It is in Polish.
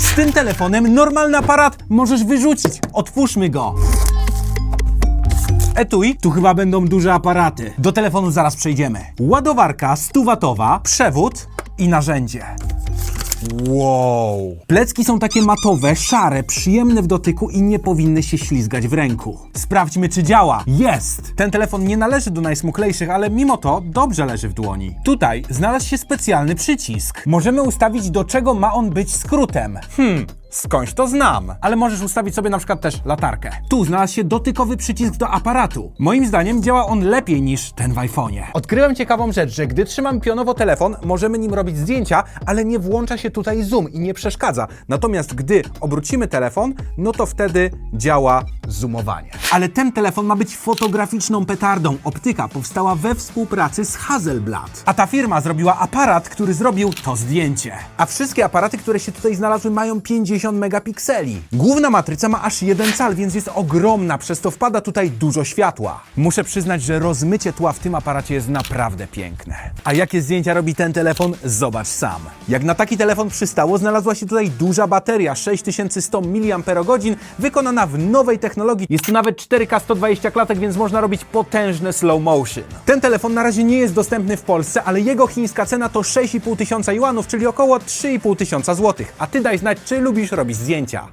Z tym telefonem normalny aparat możesz wyrzucić. Otwórzmy go. Etui, tu chyba będą duże aparaty. Do telefonu zaraz przejdziemy. Ładowarka 100-watowa, przewód i narzędzie. Wow. Plecki są takie matowe, szare, przyjemne w dotyku i nie powinny się ślizgać w ręku. Sprawdźmy, czy działa. Jest! Ten telefon nie należy do najsmuklejszych, ale mimo to dobrze leży w dłoni. Tutaj znalazł się specjalny przycisk. Możemy ustawić, do czego ma on być skrótem. Hmm, Skądś to znam, ale możesz ustawić sobie na przykład też latarkę. Tu znalazł się dotykowy przycisk do aparatu. Moim zdaniem działa on lepiej niż ten w iPhone'ie. Odkryłem ciekawą rzecz, że gdy trzymam pionowo telefon, możemy nim robić zdjęcia, ale nie włącza się tutaj zoom i nie przeszkadza. Natomiast gdy obrócimy telefon, no to wtedy działa zoomowanie. Ale ten telefon ma być fotograficzną petardą. Optyka powstała we współpracy z Hasselblad. A ta firma zrobiła aparat, który zrobił to zdjęcie. A wszystkie aparaty, które się tutaj znalazły, mają 50 megapikseli. Główna matryca ma aż 1 cal, więc jest ogromna, przez to wpada tutaj dużo światła. Muszę przyznać, że rozmycie tła w tym aparacie jest naprawdę piękne. A jakie zdjęcia robi ten telefon? Zobacz sam. Jak na taki telefon przystało, znalazła się tutaj duża bateria 6100 mAh, wykonana w nowej technologii. Jest tu nawet 4K 120 klatek, więc można robić potężne slow motion. Ten telefon na razie nie jest dostępny w Polsce, ale jego chińska cena to 6,5 tysiąca juanów, czyli około 3,5 tysiąca złotych. A ty daj znać, czy lubisz robić zdjęcia.